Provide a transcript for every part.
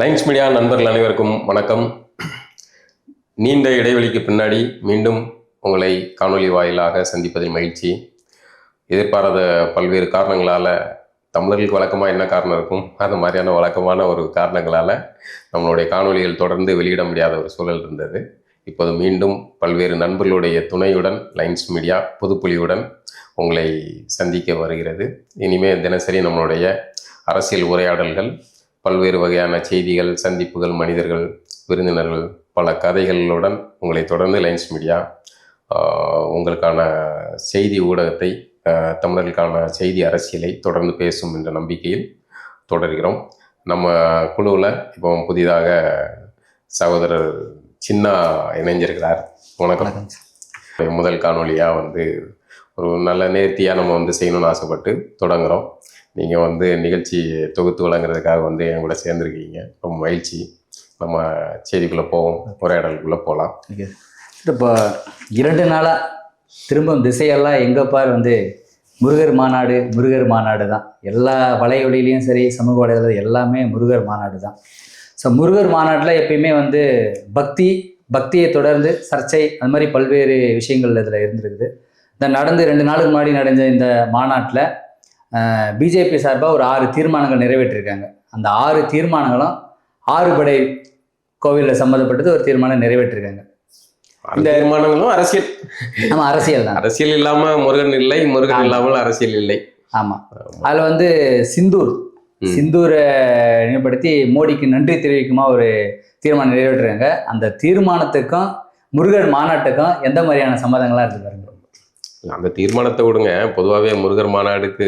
Lines media நண்பர்கள் அனைவருக்கும் வணக்கம். நீண்ட இடைவெளிக்கு பின்னாடி மீண்டும் உங்களை காணொளி வாயிலாக சந்திப்பதில் மகிழ்ச்சி. எதிர்பாராத பல்வேறு காரணங்களால் தமிழர்களுக்கு வழக்கமாக என்ன காரணம் இருக்கும்? அது மாதிரியான வழக்கமான ஒரு காரணங்களால் நம்மளுடைய காணொளிகள் தொடர்ந்து வெளியிட முடியாத ஒரு சூழல் இருந்தது. இப்போது மீண்டும் பல்வேறு நண்பர்களுடைய துணையுடன் லைன்ஸ் மீடியா புதுப்புலியுடன் உங்களை சந்திக்க வருகிறது. இனிமேல் தினசரி நம்மளுடைய அரசியல் உரையாடல்கள் பல்வேறு வகையான செய்திகள் சந்திப்புகள் மனிதர்கள் விருந்தினர்கள் பல கதைகளுடன் உங்களை தொடர்ந்து லைன்ஸ் மீடியா உங்களுக்கான செய்தி ஊடகத்தை தமிழர்களுக்கான செய்தி அரசியலை தொடர்ந்து பேசும் என்ற நம்பிக்கையில் தொடர்கிறோம். நம்ம குழுவில் இப்போ புதிதாக சகோதரர் சின்னா இணைஞ்சிருக்கிறார். வணக்கம். முதல் காணொளியாக வந்து ஒரு நல்ல நேர்த்தியாக நம்ம வந்து செய்யணும்னு ஆசைப்பட்டு தொடங்குறோம். நீங்கள் வந்து நிகழ்ச்சி தொகுத்து வழங்குறதுக்காக வந்து என் கூட சேர்ந்துருக்கீங்க. ரொம்ப மகிழ்ச்சி. நம்ம செய்திக்குள்ளே போவோம். உரையாடலுக்குள்ளே போகலாம் இப்போ இரண்டு நாளாக திரும்பவும் திசையெல்லாம் எங்கே பார் வந்து முருகர் மாநாடு முருகர் மாநாடு தான். எல்லா வலையொலியிலையும் சரி சமூக வலைதளம் எல்லாமே முருகர் மாநாடு தான். ஸோ முருகர் மாநாட்டில் எப்பயுமே வந்து பக்தி பக்தியை தொடர்ந்து சர்ச்சை அது மாதிரி பல்வேறு விஷயங்கள் இதில் இருந்திருக்குது. இந்த நடந்து ரெண்டு நாளுக்கு முன்னாடி நடந்த இந்த மாநாட்டில் பிஜேபி சார்பாக ஒரு ஆறு தீர்மானங்கள் நிறைவேற்றிருக்காங்க. அந்த ஆறு தீர்மானங்களும் ஆறுபடை கோவிலில் சம்மந்தப்பட்டது ஒரு தீர்மானம் நிறைவேற்றிருக்காங்க. அந்த தீர்மானங்களும் அரசியல். நம்ம அரசியல் தான். அரசியல் இல்லாமல் முருகன் இல்லை முருகன் இல்லாமல் அரசியல் இல்லை. ஆமாம் அதில் வந்து சிந்தூர். சிந்தூரை நினைவுபடுத்தி மோடிக்கு நன்றி தெரிவிக்குமா ஒரு தீர்மானம் நிறைவேற்றுறாங்க அந்த தீர்மானத்துக்கும் முருகர் மாநாட்டுக்கும் எந்த மாதிரியான சம்மதங்களாக இருக்கு அந்த தீர்மானத்தை விடுங்க. பொதுவாகவே முருகர் மாநாடுக்கு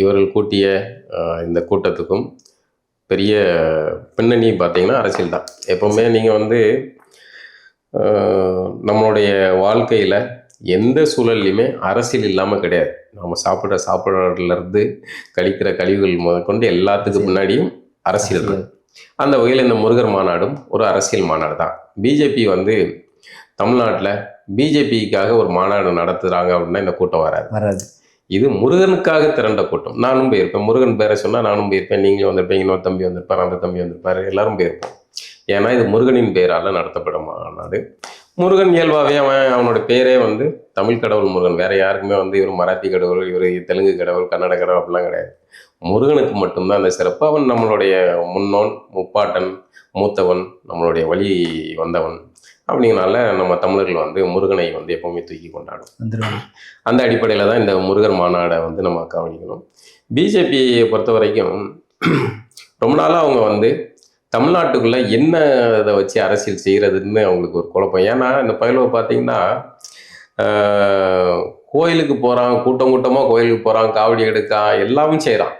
இவர்கள் கூட்டிய இந்த கூட்டத்துக்கும் பெரிய பின்னணி பார்த்தீங்கன்னா அரசியல் தான். எப்பவுமே நீங்கள் வந்து நம்மளுடைய வாழ்க்கையில் எந்த சூழல்லையுமே அரசியல் இல்லாமல் கிடையாது. நம்ம சாப்பிட்ற சாப்பாடுலேருந்து கழிக்கிற கழிவுகள் முதற்கொண்டு எல்லாத்துக்கு முன்னாடியும் அரசியல் தான். அந்த வகையில் இந்த முருகர் மாநாடும் ஒரு அரசியல் மாநாடு தான். பிஜேபி வந்து தமிழ்நாட்டில் பிஜேபிக்காக ஒரு மாநாடு நடத்துகிறாங்க அப்படின்னா இந்த கூட்டம் வராது. வராது. இது முருகனுக்காக திரண்ட கூட்டம். நானும் போயிருப்பேன். முருகன் பேரை சொன்னால் நானும் போயிருப்பேன். நீங்களும் வந்திருப்பீங்க. இன்னொரு தம்பி வந்திருப்பார் அந்த தம்பி வந்திருப்பார். எல்லாரும் போயிருப்போம். ஏன்னா இது முருகனின் பெயரால் நடத்தப்படும் மாநாடு. முருகன் இயல்பாகவே அவன் அவனோட பேரே வந்து தமிழ் கடவுள் முருகன். வேற யாருக்குமே வந்து இவர் மராத்தி கடவுள் இவர் தெலுங்கு கடவுள் கன்னட கடவுள் அப்படிலாம் கிடையாது. முருகனுக்கு மட்டும்தான் அந்த சிறப்பு. அவன் நம்மளுடைய முன்னோன் முப்பாட்டன் மூத்தவன் நம்மளுடைய வழி வந்தவன். அப்படிங்கனால நம்ம தமிழர்கள் வந்து முருகனை வந்து எப்பவுமே தூக்கி கொண்டாடும். அந்த அடிப்படையில் தான் இந்த முருகர் மாநாடை வந்து நம்ம கவனிக்கணும். பிஜேபியை பொறுத்த வரைக்கும் ரொம்ப நாளாக அவங்க வந்து தமிழ்நாட்டுக்குள்ளே என்ன இதை வச்சு அரசியல் செய்கிறதுன்னு அவங்களுக்கு ஒரு குழப்பம். ஏன்னா இந்த பயிலுவை பார்த்தீங்கன்னா கோயிலுக்கு போகிறான் கூட்டம் கூட்டமாக கோயிலுக்கு போகிறான் காவடி எடுக்கான் எல்லாமே செய்கிறான்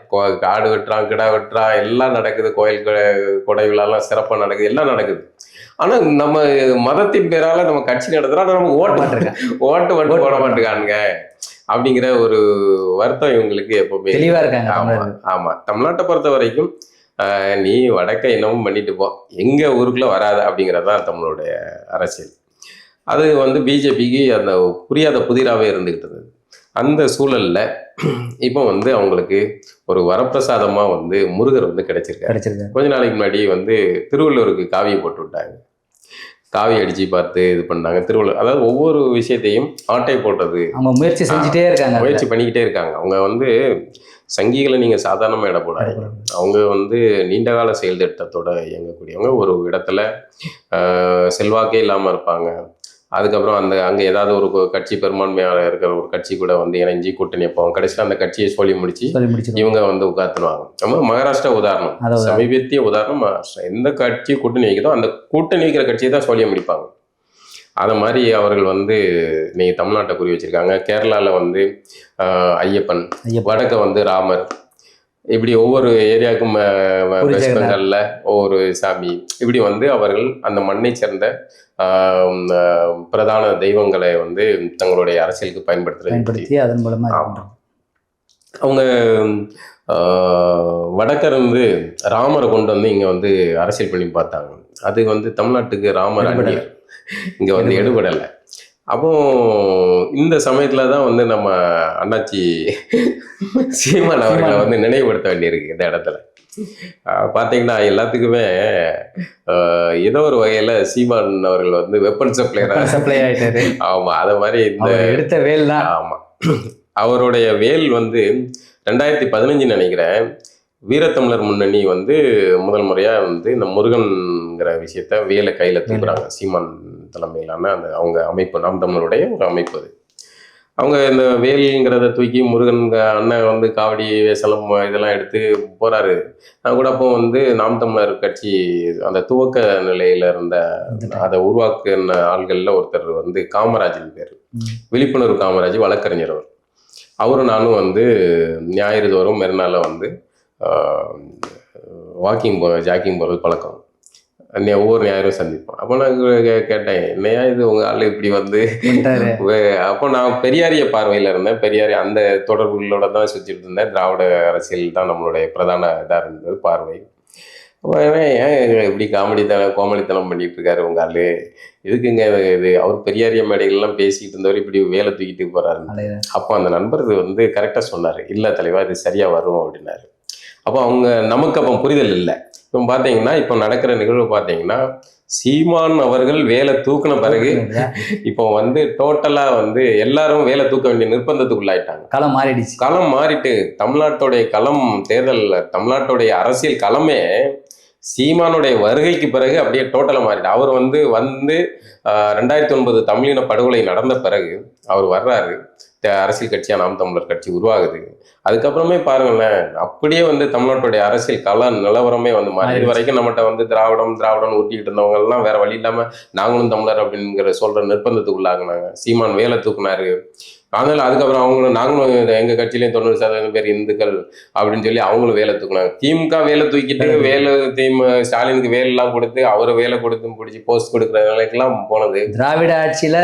காடு வெட்டுறான் கிடா வெட்டுறான் எல்லாம் நடக்குது. கோயில் கொடை விழாலாம் சிறப்பாக நடக்குது எல்லாம் நடக்குது. ஆனால் நம்ம மதத்தின் பேரால் நம்ம கட்சி நடத்துகிறோம் ஆனா நம்ம ஓட்டு மாட்டிருக்கேன் ஓட்டு மட்டும் போட மாட்டேங்கானுங்க அப்படிங்கிற ஒரு வருத்தம் இவங்களுக்கு எப்பவுமே தெளிவாக இருக்காங்க ஆமா ஆமா. தமிழ்நாட்டை பொறுத்த வரைக்கும் ஆஹ், நீ வடக்க என்னமும் பண்ணிட்டு போ. எங்க ஊருக்குள்ள வராது அப்படிங்கிறது தான் அரசியல். அது வந்து பிஜேபிக்கு அந்த புரியாத புதிராகவே இருந்துகிட்டு இருந்தது அந்த சூழல்ல இப்போ வந்து அவங்களுக்கு ஒரு வரப்பிரசாதமா வந்து முருகர் வந்து கிடைச்சிருக்காரு. கிடைச்சிருக்காங்க கொஞ்ச நாளைக்கு முன்னாடி வந்து திருவள்ளுவருக்கு காவியை போட்டு விட்டாங்க. காவி அடிச்சு பார்த்து இது பண்ணாங்க. திருவள்ளுவர் அதாவது ஒவ்வொரு விஷயத்தையும் ஆட்டை போட்டது. அவங்க முயற்சி செஞ்சுட்டே இருக்காங்க. முயற்சி பண்ணிக்கிட்டே இருக்காங்க. அவங்க வந்து சங்கிகளை நீங்க சாதாரணமா இட போடாதீங்க அவங்க வந்து நீண்டகால செயல் திட்டத்தோட இயங்கக்கூடியவங்க. ஒரு இடத்துல செல்வாக்கே இல்லாம இருப்பாங்க. அதுக்கப்புறம் அந்த அங்க ஏதாவது ஒரு கட்சி பெரும்பான்மையாக இருக்கிற ஒரு கட்சி கூட வந்து இணைஞ்சு கூட்டணி வைப்பாங்க கடைசியில் அந்த கட்சியை சொல்லி முடிச்சு சொல்லி இவங்க வந்து உட்காந்துருவாங்க நம்ம மகாராஷ்டிரா உதாரணம். சமீபத்திய உதாரணம் மகாராஷ்டிரா. எந்த கட்சி கூட்டணி வைக்குதோ அந்த கூட்டணி வைக்கிற கட்சியை தான் சொல்லிய முடிப்பாங்க. அதை மாதிரி அவர்கள் வந்து நீங்க தமிழ்நாட்டை குறி வச்சிருக்காங்க. கேரளால வந்து ஐயப்பன். வடக்க வந்து ராமர் இப்படி ஒவ்வொரு ஏரியாவுக்கும் வெஸ்ட். பெங்கால்ல ஒவ்வொரு சாமி இப்படி வந்து அவர்கள் அந்த மண்ணை சேர்ந்த பிரதான தெய்வங்களை வந்து தங்களுடைய அரசியலுக்கு பயன்படுத்துறது பயன்படுத்தி அதன் மூலமா இது ஆமா. பண்றாங்க. அவங்க வடக்கிருந்து ராமரை கொண்டு வந்து இங்க வந்து அரசியல் பண்ணி பார்த்தாங்க அது வந்து தமிழ்நாட்டுக்கு ராமர். அந்நியர் இங்க வந்து எடுபடலை அப்போ இந்த சமயத்துல தான் வந்து நம்ம அண்ணாச்சி சீமான் அவர்களை. வந்து நினைவுபடுத்த வேண்டியிருக்கு இந்த இடத்துல. ஆஹ் பாத்தீங்கன்னா எல்லாத்துக்குமே ஏதோ ஒரு வகையில சீமான் அவர்கள் வந்து வெப்பன் சப்ளையரா சப்ளை ஆயிட்டாரு. ஆமா அத மாதிரி இந்த எடுத்த வேல் தான். ஆமா. அவருடைய வேல் வந்து ரெண்டாயிரத்தி பதினஞ்சு நினைக்கிறேன். வீரத்தமிழர் முன்னணி வந்து முதல் முறையா வந்து இந்த முருகன்ங்கிற விஷயத்த வேலை கையில தூக்குறாங்க சீமான் தலைமையிலான அந்த அவங்க அமைப்பு நாம் தமிழருடைய ஒரு அமைப்பு அது. அவங்க இந்த வேல்ங்கிறத தூக்கி முருகன் அண்ணன் வந்து காவடி வேசலம் இதெல்லாம் எடுத்து போறாரு. நான் கூட அப்போ வந்து நாம் தமிழர் கட்சி அந்த துவக்க நிலையில இருந்த அதை உருவாக்குன ஆள்கள்ல ஒருத்தர் வந்து காமராஜன் பேர். விழிப்புணர்வு காமராஜ் வழக்கறிஞர் அவர். அவரும் நானும் வந்து ஞாயிறு தோறும் மறுநாள் வந்து வாக்கிங் போ ஜாக்கிங் போகிறது பழக்கம். ஒவ்வொரு ஞாயிறும் சந்திப்போம். அப்போ நான் கேட்டேன் என்னையா இது உங்கள் ஆள் இப்படி வந்து? அப்போ நான் பெரியாரிய பார்வையில் இருந்தேன். பெரியாரி அந்த தொடர்புகளோட தான் சுற்றிட்டு இருந்தேன். திராவிட அரசியல் தான் நம்மளுடைய பிரதான இதாக இருந்தது பார்வை. அப்போ ஏன் இப்படி காமெடி தனம் கோமடித்தனம் பண்ணிட்டு இருக்காரு உங்க ஆளு? எதுக்குங்க இது- அவர் பெரியாரிய மேடைகள்லாம் பேசிட்டு இருந்தவர் இப்படி வேலை தூக்கிட்டு போறாரு. அப்போ அந்த நண்பர் இது வந்து கரெக்டாக சொன்னார். இல்லை தலைவா இது சரியாக வரும் அப்படின்னாரு. அப்போ அவங்க நமக்கு அப்போ புரிதல் இல்லை. பார்த்தீங்கன்னா இப்போ நடக்கிற நிகழ்வு பார்த்தீங்கன்னா சீமான் அவர்கள் வேலை தூக்குன பிறகு இப்போ வந்து டோட்டலாக வந்து எல்லாரும் வேலை தூக்க வேண்டிய நிர்பந்தத்துக்குள்ளாயிட்டாங்க. களம் மாறிடுச்சு. களம் மாறிட்டு தமிழ்நாட்டுடைய களம் தேர்தல் தமிழ்நாட்டுடைய அரசியல் களமே சீமானுடைய வருகைக்கு பிறகு அப்படியே டோட்டலாக மாறிட்டு அவர் வந்து வந்து ரெண்டாயிரத்தி ஒன்பது தமிழின படுகொலை நடந்த பிறகு அவர் வர்றாரு. அரசியல் கட்சியா நாம் தமிழர் கட்சி உருவாகுது. அதுக்கப்புறமே பாருங்களேன் அப்படியே வந்து தமிழ்நாட்டுடைய அரசியல் கள நிலவரமே வந்து மாறி இது. வரைக்கும் நம்மகிட்ட வந்து திராவிடம் திராவிடம் ஊட்டிக்கிட்டு இருந்தவங்க எல்லாம் வேற வழி இல்லாம நாங்களும் தமிழர் அப்படிங்கிற சொல்ற நிர்பந்தத்துக்குள்ளாக்குனாங்க சீமான் வேலை தூக்குனாரு. அதனால அதுக்கப்புறம் அவங்களும் நாங்களும் இது எங்க கட்சியிலையும் தொண்ணூறு சதவீதம் பேர் இந்துக்கள் அப்படின்னு சொல்லி அவங்களும் வேலை தூக்குனாங்க. திமுக வேலை தூக்கிட்டு வேலை திமுக ஸ்டாலினுக்கு வேலை எல்லாம் கொடுத்து அவர் வேலை கொடுத்து பிடிச்சி போஸ்ட் கொடுக்குற நிலைக்கெல்லாம் போனது. திராவிட ஆட்சியில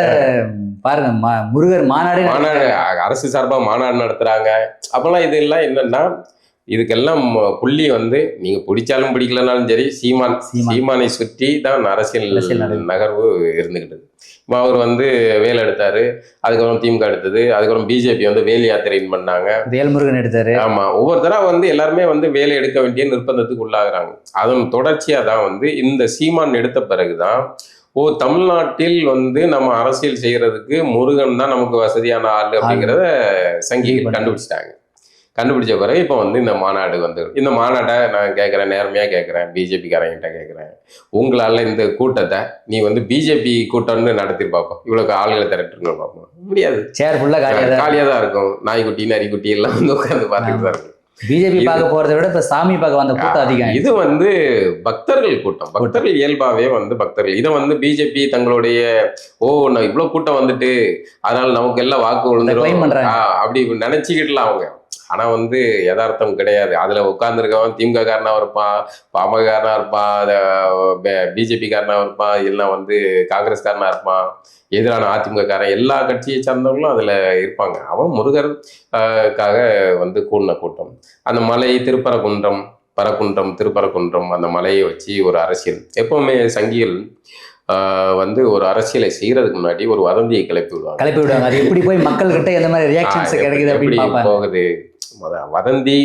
பாருங்க முருகர் மாநாடு மாநாடு அரசு சார்பா மாநாடு நடத்துறாங்க. அப்பெல்லாம் இதெல்லாம் என்னன்னா இதுக்கெல்லாம் புள்ளி வந்து நீங்க பிடிச்சாலும் பிடிக்கலனாலும் சரி சீமான் சீமான். சுற்றி தான் அரசியல். நகர்வு இருந்துகிட்டது. இப்போ அவர் வந்து வேலை எடுத்தாரு. அதுக்கப்புறம் திமுக எடுத்தது. அதுக்கப்புறம் பிஜேபி வந்து வேல் யாத்திரைன்னு பண்ணாங்க. வேல்முருகன் எடுத்தாரு. ஆமா. ஒவ்வொருத்தரா வந்து எல்லாருமே வந்து வேலை எடுக்க வேண்டிய நிர்பந்தத்துக்கு உள்ளாகுறாங்க. அதன் தொடர்ச்சியா தான் வந்து இந்த சீமான் எடுத்த பிறகுதான் ஓ தமிழ்நாட்டில் வந்து நம்ம அரசியல் செய்யறதுக்கு முருகன் தான் நமக்கு வசதியான ஆளு அப்படிங்கிறத சங்கிகள் கண்டுபிடிச்சிட்டாங்க. கண்டுபிடிச்ச பிறகு இப்போ வந்து இந்த மாநாடு வந்து இந்த மாநாட்டை நான் கேட்குறேன் நேர்மையாக கேட்குறேன் பிஜேபிக்காரங்கிட்ட கேட்குறேன் உங்களால் இந்த கூட்டத்தை நீ வந்து பிஜேபி கூட்டம்னு நடத்தி பார்ப்போம் இவ்வளோ ஆளுகளை திரட்டுன்னு பார்ப்போம் முடியாது. சேர் ஃபுல்லா காலியா காலியாக தான் இருக்கும். நாய்க்குட்டி நரிக்குட்டி எல்லாம் வந்து உட்காந்து பார்த்துட்டு தான் இருக்கும். பிஜேபி பார்க்க போறதை விட இப்ப சாமி பார்க்க வந்த கூட்டம் அதிகம். இது வந்து பக்தர்கள் கூட்டம். பக்தர்கள் இயல்பாவே வந்து பக்தர்கள். இதை வந்து பிஜேபி தங்களுடைய ஓ நான் இவ்வளவு கூட்டம் வந்துட்டு அதனால நமக்கு எல்லாம் வாக்கு. ஆ, அப்படி நினைச்சுக்கிட்டுலாம் அவங்க. ஆனா வந்து யதார்த்தம் கிடையாது. அதுல உட்கார்ந்துருக்கவன் திமுக காரனா இருப்பான் பாமக காரனா இருப்பான் பிஜேபி காரனா இருப்பான் எல்லாம் வந்து காங்கிரஸ் காரனா இருப்பான் எதிரான அதிமுக காரன் எல்லா கட்சியை சார்ந்தவங்களும் அதுல இருப்பாங்க. அவன் முருகர் ஆஹ், க்காக வந்து கூடின கூட்டம். அந்த மலை திருப்பரங்குன்றம் பரக்குன்றம் திருப்பரங்குன்றம் அந்த மலையை வச்சு ஒரு அரசியல். எப்பவுமே சங்கிகள் வந்து ஒரு அரசியலை செய்யறதுக்கு முன்னாடி ஒரு வதந்தியை கிளப்பி விடுவாங்க. கிளப்பி விடுவாங்க. அது எப்படி போய் மக்கள் கிட்ட எந்த மாதிரி ரியாக்ஷன்ஸ் கிடைக்குது பார்ப்பாங்க? போகுது? மொத வதந்தி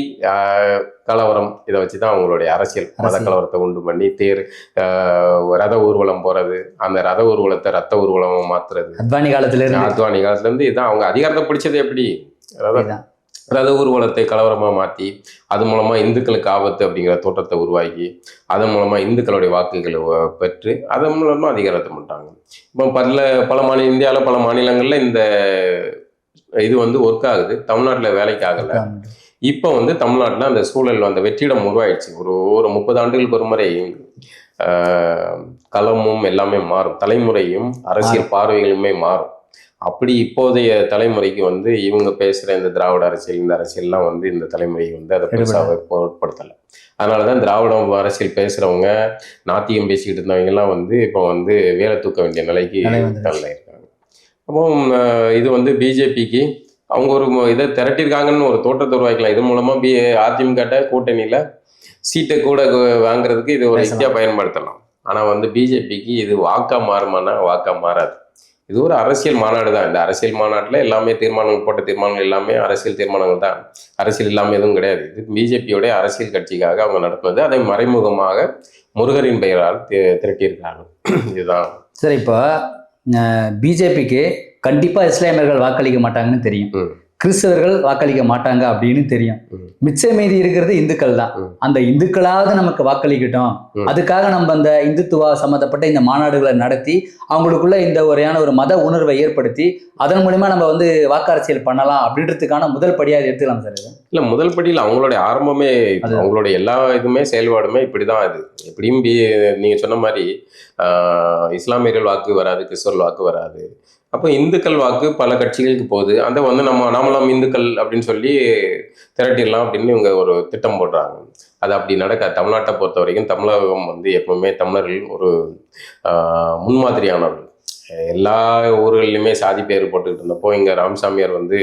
கலவரம் இதை வச்சு தான் அவங்களுடைய அரசியல். மத. கலவரத்தை உண்டு பண்ணி தேர் ரத ஊர்வலம் போறது. அந்த ரத ஊர்வலத்தை ரத்த ஊர்வலமா மாத்துறது. அத்வானி காலத்துல இருந்து அத்வானி காலத்துல இருந்து இதான் அவங்க அதிகாரத்தை பிடிச்சது எப்படி. ரத ஊர்வலத்தை கலவரமா மாத்தி அது மூலமா இந்துக்களுக்கு ஆபத்து அப்படிங்கிற தோற்றத்தை உருவாக்கி அதன் மூலமா இந்துக்களுடைய வாக்குகளை பெற்று அதன் மூலமா அதிகாரத்தை பண்ணிட்டாங்க இப்போ பல பல மாநில இந்தியாவில் பல மாநிலங்கள்ல இந்த இது வந்து ஒர்க் ஆகுது. தமிழ்நாட்டில் வேலைக்கு ஆகல. இப்போ வந்து தமிழ்நாட்டில் அந்த சூழல் அந்த வெற்றிடம் உருவாயிடுச்சு. ஒரு ஒரு முப்பது ஆண்டுகளுக்கு ஒரு முறை களமும் எல்லாமே மாறும். தலைமுறையும் அரசியல் பார்வைகளுமே மாறும். அப்படி இப்போதைய தலைமுறைக்கு வந்து இவங்க பேசுகிற இந்த திராவிட அரசியல் இந்த அரசியல்லாம் வந்து இந்த தலைமுறைக்கு வந்து அதை பெருசாக பொருட்படுத்தலை. அதனால தான் திராவிடம் அரசியல் பேசுகிறவங்க நாத்தியம் பேசிக்கிட்டு இருந்தவங்க எல்லாம் வந்து இப்போ வந்து வேலை தூக்க வேண்டிய நிலைக்கு. தள்ளியிருக்காங்க அப்போ இது வந்து பிஜேபிக்கு அவங்க ஒரு இதை திரட்டியிருக்காங்கன்னு ஒரு தோற்றத்தை உருவாக்கலாம் இது மூலமா பி அதிமுக கூட்டணியில சீட்டை கூட வாங்குறதுக்கு இது ஒரு பேசலாம். யுக்தியா பயன்படுத்தலாம். ஆனா வந்து பிஜேபிக்கு இது வாக்கா மாறுமானா வாக்கா மாறாது. இது ஒரு அரசியல் மாநாடு தான். இந்த அரசியல் மாநாட்டில் எல்லாமே தீர்மானங்கள் போட்ட தீர்மானங்கள் எல்லாமே அரசியல் தீர்மானங்கள் தான். அரசியல் இல்லாமல் எதுவும் கிடையாது. இது பிஜேபியோடைய அரசியல் கட்சிக்காக அவங்க நடத்துனது அதை மறைமுகமாக முருகரின் பெயரால் தி- திரட்டியிருக்கார்கள் இதுதான். சரி இப்போ பிஜேபிக்கு கண்டிப்பாக இஸ்லாமியர்கள் வாக்களிக்க மாட்டாங்கன்னு தெரியும். கிறிஸ்தவர்கள் வாக்களிக்க மாட்டாங்க அப்படின்னு தெரியும். மிச்ச மீதி இருக்கிறது இந்துக்கள் தான். அந்த இந்துக்களாவது நமக்கு வாக்களிக்கட்டும். அதுக்காக நம்ம அந்த இந்துத்துவா சம்மந்தப்பட்ட இந்த மாநாடுகளை நடத்தி அவங்களுக்குள்ள இந்த ஒரையான ஒரு மத உணர்வை ஏற்படுத்தி அதன் மூலியமா நம்ம வந்து வாக்கரசியல் பண்ணலாம் அப்படின்றதுக்கான முதல் படியாக இதை எடுத்துக்கலாம் சார் இது இல்ல முதல் படியில் அவங்களுடைய ஆரம்பமே அவங்களுடைய எல்லா இதுமே செயல்பாடுமே இப்படிதான் அது எப்படியும் நீங்க சொன்ன மாதிரி இஸ்லாமியர்கள் வாக்கு வராது கிறிஸ்தவர்கள் வாக்கு வராது. அப்போ இந்துக்கள் வாக்கு பல கட்சிகளுக்கு போகுது. அதை வந்து நம்ம நாமலாம் இந்துக்கள் அப்படின்னு சொல்லி திரட்டிடலாம் அப்படின்னு இவங்க ஒரு திட்டம் போடுறாங்க. அது அப்படி நடக்க தமிழ்நாட்டை பொறுத்த வரைக்கும் தமிழகம் வந்து எப்பவுமே தமிழர்கள் ஒரு முன்மாதிரியானவர்கள். எல்லா ஊர்கள்லையுமே சாதி பேர் போட்டுக்கிட்டு இருந்தப்போ இங்கே ராமசாமியார் வந்து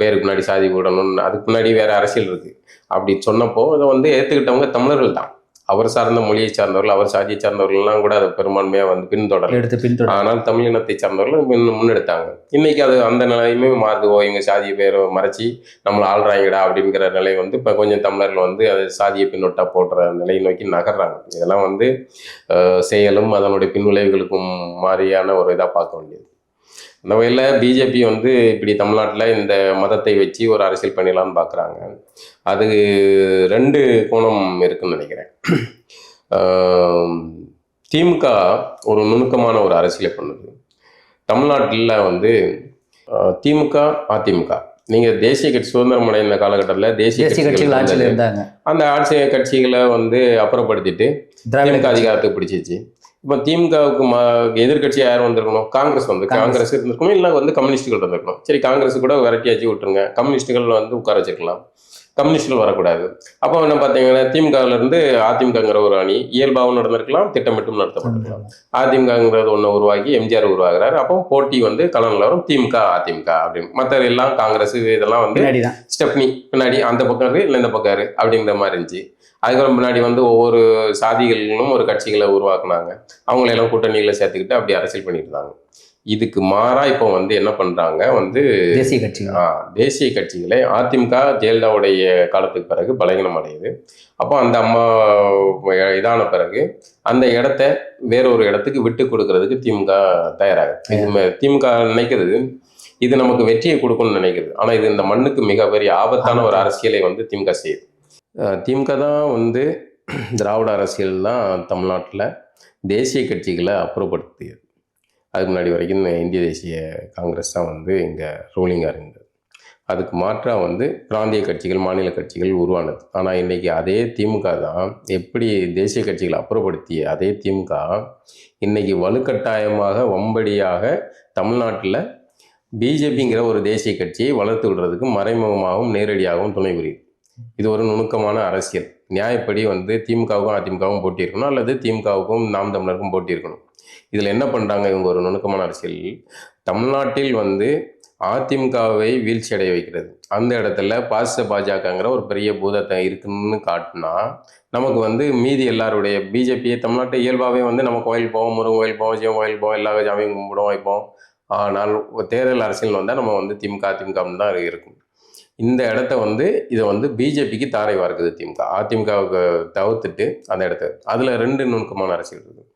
பேருக்கு முன்னாடி சாதி போடணும்னு அதுக்கு முன்னாடி வேற அரசியல் இருக்கு. அப்படி சொன்னப்போ அதை வந்து ஏற்றுக்கிட்டவங்க தமிழர்கள் தான். அவர் சார்ந்த மொழியை சார்ந்தவர்கள் அவர் சாதியை சார்ந்தவர்கள்லாம் கூட அதை பெரும்பான்மையாக வந்து பின்தொடரல எடுத்து பின்தொடர் ஆனால் தமிழ் இனத்தை சார்ந்தவர்கள் முன் முன்னெடுத்தாங்க. இன்னைக்கு அது அந்த நிலையுமே மாறுதுவோ இவங்க சாதிய பேரை மறைச்சி நம்மளை ஆள்றாங்கடா அப்படிங்கிற நிலை வந்து இப்போ கொஞ்சம் தமிழர்கள் வந்து அது சாதியை பின்னொட்டா போடுற நிலையை நோக்கி நகர்றாங்க. இதெல்லாம் வந்து செயலும் அதனுடைய பின்விளைவுகளுக்கும் மாதிரியான ஒரு இதாக பார்க்க வேண்டியது. அந்த வகையில் பிஜேபி வந்து இப்படி தமிழ்நாட்டில் இந்த மதத்தை வச்சு ஒரு அரசியல் பண்ணிடலாம்னு பார்க்குறாங்க அது ரெண்டு கோணம் இருக்குன்னு நினைக்கிறேன். திமுக ஒரு நுணுக்கமான ஒரு அரசியலை பண்ணுது. தமிழ்நாட்டில் வந்து திமுக அதிமுக. நீங்கள் தேசிய கட்சி சுதந்திரம் அடைந்த காலகட்டத்தில் தேசிய கட்சிகள் ஆட்சியில். இருந்தாங்க. அந்த ஆட்சி கட்சிகளை வந்து அப்புறப்படுத்திட்டு திமுக அதிகாரத்துக்கு பிடிச்சிச்சு இப்போ திமுகவுக்கு மா எதிர்கட்சி யார் வந்திருக்கணும்? காங்கிரஸ் வந்து. காங்கிரஸ். காங்கிரஸ் இருந்திருக்கணும் இல்லை வந்து கம்யூனிஸ்டுகள் இருந்திருக்கணும்? சரி காங்கிரஸ் கூட விரட்டியாச்சு விட்டுருங்க. கம்யூனிஸ்டுகள் வந்து உட்கார வச்சிருக்கலாம். கம்யூனிஸ்டுகள் வரக்கூடாது. அப்போ என்ன பார்த்தீங்கன்னா திமுகவில் இருந்து அதிமுகங்கிற ஒரு அணி இயல்பாகவும் நடந்திருக்கலாம் திட்டமிட்டும் நடத்தப்பட்டிருக்கலாம். அதிமுகங்கிறது ஒன்று உருவாக்கி எம்ஜிஆர் உருவாகிறாரு அப்போ போட்டி வந்து வரும் திமுக அதிமுக அப்படின்னு. மற்ற எல்லாம் காங்கிரஸ் இதெல்லாம் வந்து ஸ்டெப்னி பின்னாடி அந்த பக்கம் இருக்கு இல்லை இந்த பக்கம் இருக்கு அப்படிங்கிற மாதிரி இருந்துச்சு. அதுக்கப்புறம் பின்னாடி வந்து ஒவ்வொரு சாதிகளிலும் ஒரு கட்சிகளை உருவாக்குனாங்க. அவங்களெல்லாம் கூட்டணிகளை சேர்த்துக்கிட்டு அப்படி அரசியல் பண்ணிட்டு இருந்தாங்க. இதுக்கு மாறா இப்போ வந்து என்ன பண்றாங்க? வந்து தேசிய கட்சிகள். தேசிய கட்சிகளை அதிமுக ஜெயலலிதாவுடைய காலத்துக்கு பிறகு பலகீனம் அடையுது. அப்போ அந்த அம்மா இதான பிறகு அந்த இடத்த வேறொரு இடத்துக்கு விட்டு கொடுக்கறதுக்கு திமுக தயாராகுது திமுக நினைக்கிறது இது நமக்கு வெற்றியை கொடுக்கும்னு நினைக்கிறது. ஆனால் இது இந்த மண்ணுக்கு மிகப்பெரிய ஆபத்தான ஒரு அரசியலை வந்து திமுக செய்யுது. திமுக தான் வந்து திராவிட அரசியல் தான் தமிழ்நாட்டில் தேசிய கட்சிகளை அப்புறப்படுத்தியது. அதுக்கு முன்னாடி வரைக்கும் இந்திய தேசிய காங்கிரஸ் தான் வந்து இங்கே ரூலிங்காக இருந்தது. அதுக்கு மாற்றாக வந்து பிராந்திய கட்சிகள் மாநில கட்சிகள் உருவானது. ஆனால் இன்னைக்கு அதே திமுக தான் எப்படி தேசிய கட்சிகளை அப்புறப்படுத்திய அதே திமுக இன்றைக்கி வலுக்கட்டாயமாக வம்படியாக தமிழ்நாட்டில் பிஜேபிங்கிற ஒரு தேசிய கட்சியை வளர்த்து விடுறதுக்கு மறைமுகமாகவும் நேரடியாகவும் துணை புரியுது. இது ஒரு நுணுக்கமான அரசியல். நியாயப்படி வந்து திமுகவுக்கும் அதிமுகவும் போட்டி இருக்கணும் அல்லது திமுகவுக்கும் நாம் தமிழருக்கும் போட்டி இருக்கணும் இதில் என்ன பண்ணுறாங்க இவங்க ஒரு நுணுக்கமான அரசியல்? தமிழ்நாட்டில் வந்து அதிமுகவை வீழ்ச்சி அடைய வைக்கிறது. அந்த இடத்துல பாச பாஜகங்கிற ஒரு பெரிய பூதத்தை இருக்குன்னு காட்டினா நமக்கு வந்து மீதி எல்லாருடைய பிஜேபியை தமிழ்நாட்டை இயல்பாகவே வந்து நம்ம கோயில் போவோம் முருகன் கோயில் போவோம் சிவன் கோயில் போவோம் எல்லா ஜாமியும் கும்பிடுவோம் வைப்போம். ஆனால் தேர்தல் அரசியல் வந்தால் நம்ம வந்து திமுக அதிமுக தான் இருக்கும். இந்த இடத்த வந்து இதை வந்து பிஜேபிக்கு தாரை வார்க்குது திமுக. அதிமுகவுக்கு தவிர்த்துட்டு அந்த இடத்த. அதில் ரெண்டு நுணுக்கமான அரசியல் இருக்குது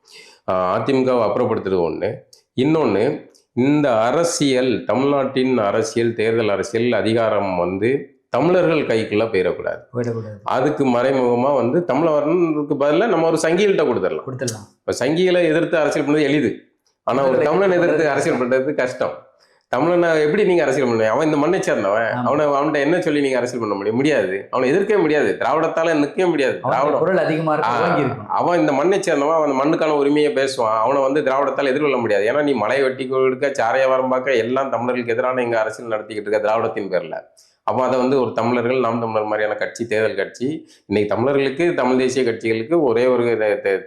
அதிமுகவை அப்புறப்படுத்துறது ஒன்று இன்னொன்று இந்த அரசியல் தமிழ்நாட்டின் அரசியல் தேர்தல் அரசியல் அதிகாரம் வந்து தமிழர்கள் கைக்குள்ள போயிடக்கூடாது. போயிடக்கூடாது. அதுக்கு மறைமுகமாக வந்து தமிழர்களுக்கு பதிலாக நம்ம ஒரு சங்கிகள்கிட்ட கொடுத்துடலாம். கொடுத்துடலாம். இப்போ சங்கிகளை எதிர்த்து அரசியல் பண்ணுறது எளிது. ஆனால் ஒரு தமிழன் எதிர்த்து அரசியல் பண்ணுறது கஷ்டம். தமிழனை எப்படி நீங்க அரசியல் பண்ணுவீங்க அவன் இந்த மண்ணை சேர்ந்தவன். அவனை அவன்கிட்ட என்ன சொல்லி நீங்க அரசியல் பண்ண முடியும்? முடியாது. அவனை எதிர்க்கவே முடியாது. திராவிடத்தால நிற்கவே முடியாது. திராவிடம். குரல் அதிகமா அவன் இந்த மண்ணை சேர்ந்தவன் அவன் மண்ணுக்கான உரிமையை பேசுவான். அவனை வந்து திராவிடத்தால் எதிர்கொள்ள முடியாது. ஏன்னா நீ மலை வெட்டி கொடுக்க சாரைய வரம் பார்க்க எல்லாம் தமிழர்களுக்கு எதிரான இங்க அரசியல் நடத்திக்கிட்டு இருக்க திராவிடத்தின் பேர்ல. அப்போ அதை வந்து ஒரு தமிழர்கள் நாம் தமிழர் மாதிரியான கட்சி தேர்தல் கட்சி இன்னைக்கு தமிழர்களுக்கு தமிழ் தேசிய கட்சிகளுக்கு ஒரே ஒரு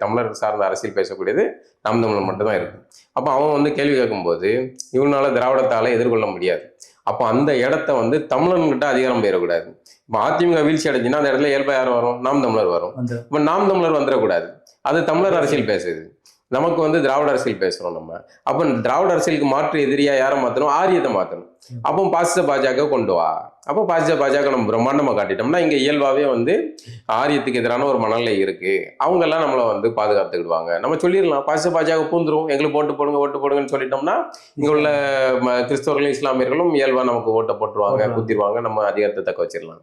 தமிழர் சார்ந்த அரசியல் பேசக்கூடியது நாம் தமிழர் மட்டும்தான் இருக்கு அப்போ அவன் வந்து கேள்வி கேட்கும்போது இவனால திராவிடத்தால எதிர்கொள்ள முடியாது. அப்போ அந்த இடத்த வந்து தமிழன்கிட்ட அதிகாரம் பெயரக்கூடாது. இப்போ அதிமுக வீழ்ச்சி அடைஞ்சுன்னா அந்த இடத்துல இயல்பா யார் வரும் நாம் தமிழர் வரும். இப்போ நாம் தமிழர் வந்துடக்கூடாது. அது தமிழர் அரசியல் பேசுது. நமக்கு வந்து திராவிட அரசியல் பேசுறோம் நம்ம. அப்ப திராவிட அரசியலுக்கு மாற்று எதிரியா யாரை மாத்தணும்? ஆரியத்தை மாத்தணும். அப்போ பாசிச பாஜக கொண்டு வா. அப்போ பாசிச பாஜக நம்ம பிரம்மாண்டமா காட்டிட்டோம்னா இங்க இயல்பாவே வந்து ஆரியத்துக்கு எதிரான ஒரு மனநிலை இருக்கு. அவங்க எல்லாம் நம்மளை வந்து பாதுகாத்துக்கிடுவாங்க. நம்ம சொல்லிடலாம். பாசிச பாஜக பூந்துரும். எங்களுக்கு ஓட்டு போடுங்க ஓட்டு போடுங்கன்னு சொல்லிட்டோம்னா இங்க உள்ள ம- கிறிஸ்தவர்களும் இஸ்லாமியர்களும் இயல்பா நமக்கு ஓட்டை போட்டுருவாங்க போட்டுருவாங்க. குத்திடுவாங்க நம்ம அதிகாரத்தை தக்க வச்சிடலாம்.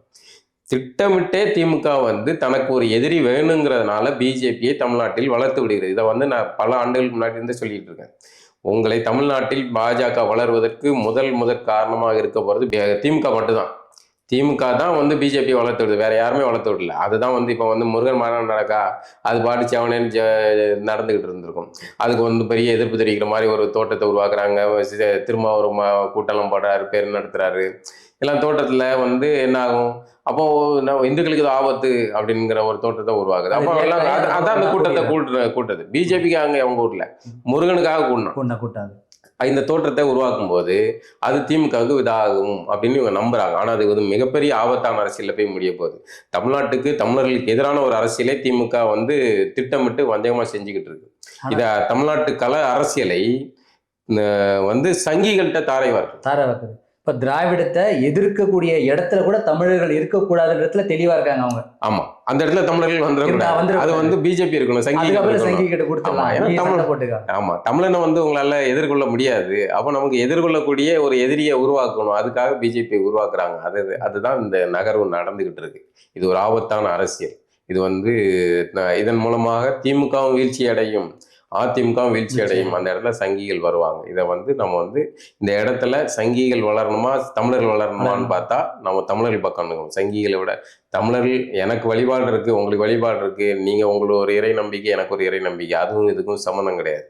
திட்டமிட்டே திமுக வந்து தனக்கு ஒரு எதிரி வேணுங்கிறதுனால பிஜேபியை தமிழ்நாட்டில் வளர்த்து விடுகிறது. இதை வந்து நான் பல ஆண்டுகளுக்கு முன்னாடி இருந்தே சொல்லிட்டு இருக்கேன். உங்களை தமிழ்நாட்டில் பாஜக வளர்வதற்கு முதல் முதற் காரணமாக இருக்க போகிறது திமுக மட்டும்தான். திமுக தான் வந்து பிஜேபி வளர்த்து விடுது. வேற யாருமே வளர்த்து விடல. அதுதான் வந்து இப்போ வந்து முருகன் மாநாடு நடக்கா அது பாட்டு செவனேன்னு நடந்துகிட்டு இருந்திருக்கும். அதுக்கு வந்து பெரிய எதிர்ப்பு தெரிவிக்கிற மாதிரி ஒரு தோட்டத்தை உருவாக்குறாங்க. திரும்ப ஒரு ம கூட்டம்லாம் போடுறாரு பேர் நடத்துறாரு. எல்லாம் தோட்டத்தில் வந்து என்ன ஆகும்? அப்போ இந்துக்களுக்கு இது ஆபத்து அப்படிங்கிற ஒரு தோட்டத்தை உருவாக்குது. அப்போ எல்லாம் அதான் அந்த கூட்டத்தை. கூட்டு கூட்டது. பிஜேபிக்கு அங்கே அவங்க ஊர்ல முருகனுக்காக கூட்டின கூட்டாது. இந்த தோற்றத்தை உருவாக்கும் போது அது திமுகவுக்கு இதாகும் அப்படின்னு இவங்க நம்புறாங்க. ஆனா அது வந்து மிகப்பெரிய ஆபத்தான அரசியல்ல போய் முடிய போகுது. தமிழ்நாட்டுக்கு தமிழர்களுக்கு எதிரான ஒரு அரசியலை திமுக வந்து திட்டமிட்டு வஞ்சகமா செஞ்சுக்கிட்டு இருக்கு. இத தமிழ்நாட்டு கல அரசியலை வந்து சங்கிகள்கிட்ட தாரை வார்க்கு தார வைக்குது இப்ப திராவிடத்தை எதிர்க்கக்கூடிய இடத்துல கூட தமிழர்கள் இருக்கக்கூடாத இடத்துல தெளிவா இருக்காங்க அவங்க. ஆமா. அந்த இடத்துல தமிழர்கள் வந்துடக்கூடாது. அது வந்து பிஜேபி இருக்கணும் சங்கி கிட்ட கொடுத்துடலாம். ஆமா. தமிழனை வந்து உங்களால எதிர்கொள்ள முடியாது. அப்ப நமக்கு எதிர்கொள்ளக்கூடிய ஒரு எதிரியை உருவாக்கணும். அதுக்காக பிஜேபி உருவாக்குறாங்க. அது அதுதான் இந்த நகர்வு நடந்துகிட்டு இருக்கு. இது ஒரு ஆபத்தான அரசியல். இது வந்து இதன் மூலமாக திமுகவும் வீழ்ச்சி அடையும் அதிமுகவும் வீழ்ச்சி அடையும் அந்த இடத்துல சங்கிகள் வருவாங்க. இதை வந்து நம்ம வந்து இந்த இடத்துல சங்கிகள் வளரணுமா தமிழர்கள் வளரணுமான்னு வளரணும். பார்த்தா நம்ம தமிழர்கள் பக்கம் சங்கிகளை விட தமிழர்கள் எனக்கு வழிபாடு இருக்கு உங்களுக்கு வழிபாடு இருக்கு. நீங்க உங்களுக்கு ஒரு இறை நம்பிக்கை எனக்கு ஒரு இறை நம்பிக்கை. அதுவும் இதுக்கும் சம்மந்தம் கிடையாது.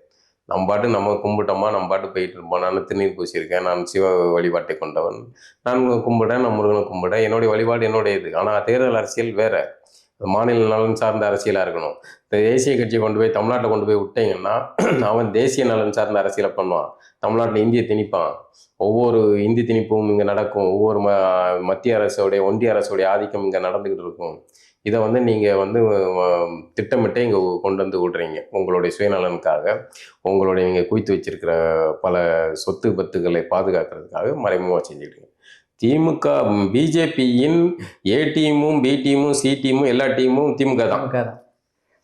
நம்ம பாட்டு நம்ம கும்பிட்டோமா நம்ம பாட்டு போயிட்டு இருப்போம். நான் திருநீர் பூசியிருக்கேன் நான் சிவ வழிபாட்டை கொண்டவன். நான் கும்பிட்டேன் நான் முருகனை கும்பிட்டேன் என்னுடைய வழிபாடு என்னுடைய இது ஆனால் தேர்தல் அரசியல் வேற. மாநில நலன் சார்ந்த அரசியலாக இருக்கணும். இந்த தேசிய கட்சியை கொண்டு போய் தமிழ்நாட்டில் கொண்டு போய் விட்டீங்கன்னா அவன் தேசிய நலன் சார்ந்த அரசியலை பண்ணுவான். தமிழ்நாட்டில் இந்திய திணிப்பான். ஒவ்வொரு இந்தி திணிப்பும் இங்கே நடக்கும். ஒவ்வொரு ம மத்திய அரசோடைய ஒன்றிய அரசோடைய ஆதிக்கம் இங்கே நடந்துக்கிட்டு இருக்கும். இதை வந்து நீங்கள் வந்து திட்டமிட்டே இங்கே கொண்டு வந்து விடுறீங்க. உங்களுடைய சுயநலனுக்காக உங்களுடைய நீங்கள் குவித்து வச்சிருக்கிற பல சொத்து பத்துக்களை பாதுகாக்கிறதுக்காக மறைமுகமாக செஞ்சுக்கிட்டீங்க. திமுக பிஜேபியின் ஏ டீமும் பி டீமும் சி டீமும் எல்லா டீமும் திமுக தான்.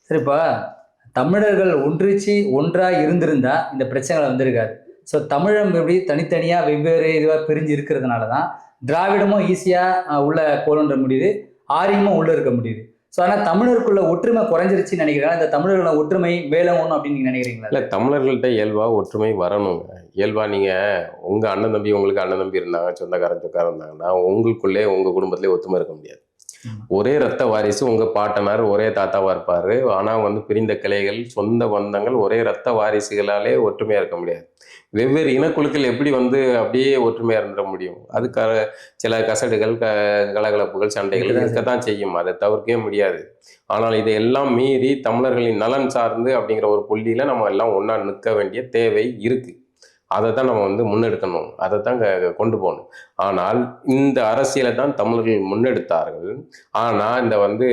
சரிப்பா தமிழர்கள் ஒன்றிச்சு ஒன்றா இருந்திருந்தா இந்த பிரச்சனைகள் வந்திருக்காது. ஸோ தமிழம் எப்படி தனித்தனியா வெவ்வேறு இதுவாக பிரிஞ்சு இருக்கிறதுனால தான் திராவிடமும் ஈஸியா அஹ், உள்ள கோலன்ற முடியுது. ஆரியமும் உள்ள இருக்க முடியுது. ஸோ ஆனால் தமிழருக்குள்ள ஒற்றுமை குறைஞ்சிருச்சுன்னு நினைக்கிறேன் இந்த தமிழர்களோட ஒற்றுமை வேலவணும் அப்படின்னு நீங்க நினைக்கிறீங்களா? இல்லை தமிழர்கள்ட்ட இயல்பா ஒற்றுமை வரணுங்க. இயல்பா நீங்க உங்க அண்ணன் தம்பி உங்களுக்கு அண்ணன் தம்பி இருந்தாங்க சொந்தக்காரன் சொக்காரன் இருந்தாங்கன்னா உங்களுக்குள்ளே உங்க குடும்பத்திலே ஒத்துமை இருக்க முடியாது. ஒரே ரத்த வாரிசு உங்க பாட்டனார் ஒரே தாத்தாவா இருப்பாரு. ஆனா வந்து பிரிந்த கிளைகள் சொந்த பந்தங்கள் ஒரே ரத்த வாரிசுகளாலே ஒற்றுமையா இருக்க முடியாது. வெவ்வேறு இனக்குழுக்கள் எப்படி வந்து அப்படியே ஒற்றுமையா இருந்துட முடியும்? அது க சில கசடுகள் க கலகலப்புகள் சண்டைகள் இருக்கதான் இருக்கத்தான் செய்யும். அதை தவிர்க்கவே முடியாது. ஆனால் இதையெல்லாம் மீறி தமிழர்களின் நலன் சார்ந்து அப்படிங்கிற ஒரு புள்ளியில நம்ம எல்லாம் ஒண்ணா நிற்க வேண்டிய தேவை இருக்கு. அதை தான் நம்ம வந்து முன்னெடுக்கணும். அதை தான் கொண்டு போகணும். ஆனால் இந்த அரசியலை தான் தமிழர்கள் முன்னெடுத்தார்கள். ஆனா இந்த வந்து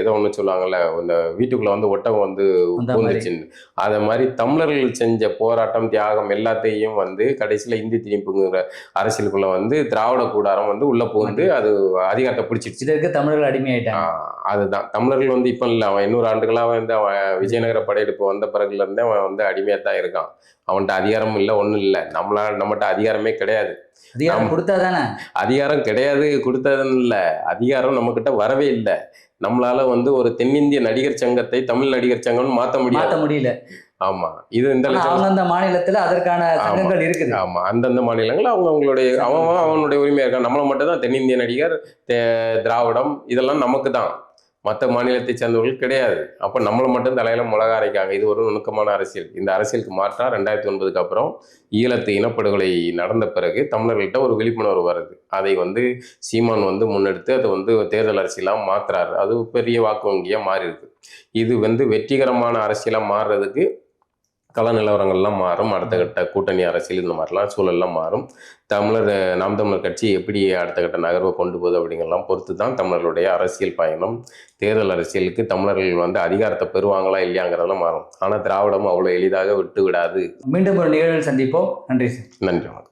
ஏதோ ஒன்று சொல்லுவாங்கல்ல இந்த வீட்டுக்குள்ள வந்து ஒட்டகம் வந்து. பூந்துச்சுன்னு அதை மாதிரி தமிழர்கள் செஞ்ச போராட்டம் தியாகம் எல்லாத்தையும் வந்து கடைசியில இந்தி திணிப்புங்கிற அரசியலுக்குள்ள வந்து திராவிட கூடாரம் வந்து உள்ள புகுந்து அது அதிகாரத்தை பிடிச்சிடுச்சு. இதற்கு தமிழர்கள் அடிமையாயிட்டாங்க. அதுதான். தமிழர்கள் வந்து இப்போ இல்லை அவன் இன்னொரு ஆண்டுகளாக வந்து அவன் விஜயநகர படையெடுப்பு வந்த பிறகுல இருந்தே அவன் வந்து அடிமையாக தான் இருக்கான். அவன்கிட்ட அதிகாரம் இல்லை ஒன்றும் இல்லை. நம்மளா நம்மகிட்ட அதிகாரமே கிடையாது. அதிகாரம் ஆமா. கொடுத்தா தானே அதிகாரம் கிடையாது கொடுத்ததுன்னு இல்லை. அதிகாரம் நம்மக்கிட்ட வரவே இல்லை. நம்மளால வந்து ஒரு தென்னிந்திய நடிகர் சங்கத்தை தமிழ் நடிகர் சங்கம்னு மாற்ற மாத்த முடியாது. முடியல. ஆமா. இது இந்த அந்தந்த மாநிலத்துல அதற்கான. சங்கங்கள் இருக்குது. ஆமா. அந்தந்த மாநிலங்கள் அவங்க அவங்களுடைய அவன் அவன் அவனுடைய உரிமையா இருக்கான் நம்மள மட்டும் தான் தென்னிந்திய நடிகர் திராவிடம் இதெல்லாம் நமக்கு தான் மற்ற மாநிலத்தை சேர்ந்தவர்கள் கிடையாது. அப்போ நம்மளை மட்டும் தலையில மிளகா அரைக்காங்க. இது ஒரு நுணுக்கமான அரசியல். இந்த அரசியலுக்கு மாற்றா ரெண்டாயிரத்தி ஒன்பதுக்கு அப்புறம் ஈழத்து இனப்படுகொலை நடந்த பிறகு தமிழர்கள்ட்ட ஒரு விழிப்புணர்வு வருது. அதை வந்து சீமான் வந்து முன்னெடுத்து அதை வந்து தேர்தல் அரசியலாக மாற்றுறாரு அது பெரிய வாக்கு வங்கியாக மாறி இருக்கு இது வந்து வெற்றிகரமான அரசியலாக மாறுறதுக்கு கள நிலவரங்கள்லாம் மாறும். அடுத்த கட்ட கூட்டணி அரசியல் இந்த மாதிரிலாம் சூழல்லாம் மாறும். தமிழர் நாம் தமிழர் கட்சி எப்படி அடுத்த கட்ட நகர்வை கொண்டு போகுது அப்படிங்கிறலாம் பொறுத்து தான் தமிழர்களுடைய அரசியல் பயணம். தேர்தல் அரசியலுக்கு தமிழர்கள் வந்து அதிகாரத்தை பெறுவாங்களா இல்லையாங்கிறதெல்லாம் மாறும். ஆனால் திராவிடம் அவ்வளோ எளிதாக விட்டு விடாது மீண்டும் ஒரு நிகழ்வில் சந்திப்போம். நன்றி சார். நன்றி வணக்கம்.